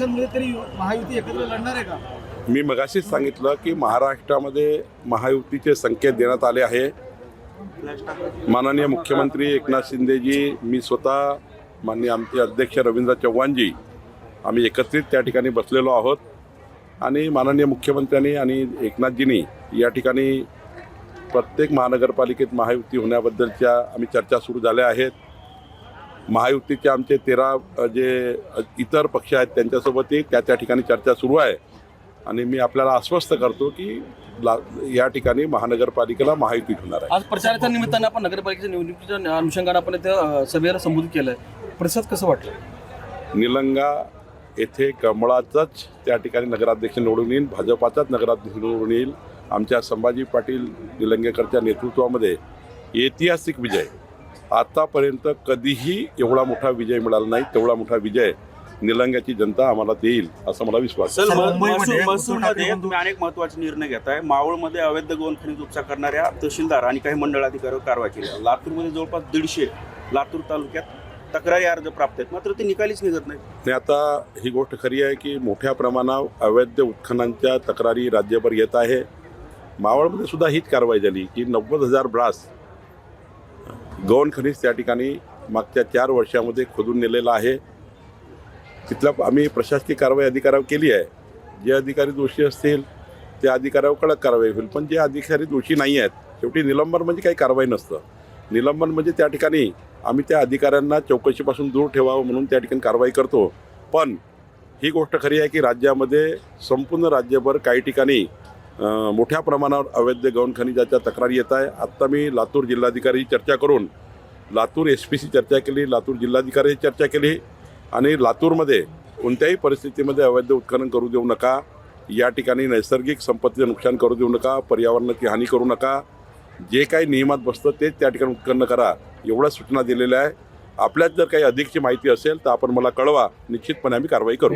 नगराध्यक्षांमध्ये तरी महायुती एकत्र लढणार आहे का? मी मगाशीच सांगितलं की महाराष्ट्रामध्ये महायुतीचे संकेत देण्यात आले आहे. माननीय मुख्यमंत्री एकनाथ शिंदेजी मी स्वतः माननीय आमचे अध्यक्ष रवींद्र चव्हाणजी आम्ही एकत्रित त्या ठिकाणी बसलेलो आहोत. आणि माननीय मुख्यमंत्र्यांनी आणि एकनाथजींनी या ठिकाणी प्रत्येक महानगरपालिकेत महायुती होण्याबद्दलच्या आम्ही चर्चा सुरू झाल्या आहेत. महायुतीचे आमचे तेरा जे इतर पक्ष आहेत त्यांच्यासोबतही त्या त्या ठिकाणी चर्चा सुरू आहे. आणि मी आपल्याला आश्वस्त करतो की या ठिकाणी महानगरपालिकेला महायुती होणार आहे. आज प्रचाराच्या निमित्तानं आपण नगरपालिकेच्या निवडणुकीच्या अनुषंगाने आपण इथं अ, सभेला संबोधित केलंय. प्रतिसाद कसं वाटलं? निलंगा येथे कमळाचाच त्या ठिकाणी नगराध्यक्ष निवडून येईल भाजपाचाच नगराध्यक्ष निवडून येईल. आमच्या संभाजी पाटील निलंगेकरच्या नेतृत्वामध्ये ऐतिहासिक विजय. आतापर्यंत कधीही एवढा मोठा विजय मिळाला नाही तेवढा मोठा विजय निलंग्याची जनता आम्हाला देईल असा मला विश्वास आहे. मुंबईमध्ये तुम्ही अनेक महत्त्वाचे निर्णय घेताय. मावळमध्ये अवैध गोवन खनिज उपसा करणाऱ्या तहसीलदार आणि काही मंडळ अधिकाऱ्यावर कारवाई केली. आहे. लातूरमध्ये जवळपास दीडशे लातूर तालुक्यात तक्रारी अर्ज प्राप्त आहेत. मात्र ते निकालीच निघत नाही आणि आता ही गोष्ट खरी आहे की मोठ्या प्रमाणावर अवैध उत्खननांच्या तक्रारी राज्यभर येत आहे. मावळमध्ये सुद्धा हीच कारवाई झाली की नव्वद हजार ब्रास गौण खनिज त्या ठिकाणी मागच्या चार वर्षामध्ये खोदून नेलेलं आहे. तिथला आम्ही प्रशासकीय कारवाई अधिकाऱ्यावर केली आहे. जे अधिकारी दोषी असतील त्या अधिकाऱ्यावर कडक कारवाई होईल. पण जे अधिकारी दोषी नाही आहेत शेवटी निलंबन म्हणजे काही कारवाई नसतं. निलंबन म्हणजे त्या ठिकाणी आम्ही त्या अधिकाऱ्यांना चौकशीपासून दूर ठेवावं म्हणून त्या ठिकाणी कारवाई करतो. पण ही गोष्ट खरी आहे की राज्यामध्ये संपूर्ण राज्यभर काही ठिकाणी मोठ्या प्रमाणावर अवैध गौण खनिजाच्या तक्रारी येत आहे. आत्ता मी लातूर जिल्हाधिकारी चर्चा करून लातूर एस पी सी चर्चा केली लातूर जिल्हाधिकारी चर्चा केली आणि लातूरमध्ये कोणत्याही परिस्थितीमध्ये अवैध उत्खनन करू देऊ नका. या ठिकाणी नैसर्गिक संपत्तीचं नुकसान करू देऊ नका पर्यावरणाची हानी करू नका. जे काही नियमात बसतं तेच त्या ठिकाणी उत्खनन करा. एवढ्या सूचना दिलेल्या आहे. आपल्यात जर काही अधिकची माहिती असेल तर आपण मला कळवा. निश्चितपणे आम्ही कारवाई करू.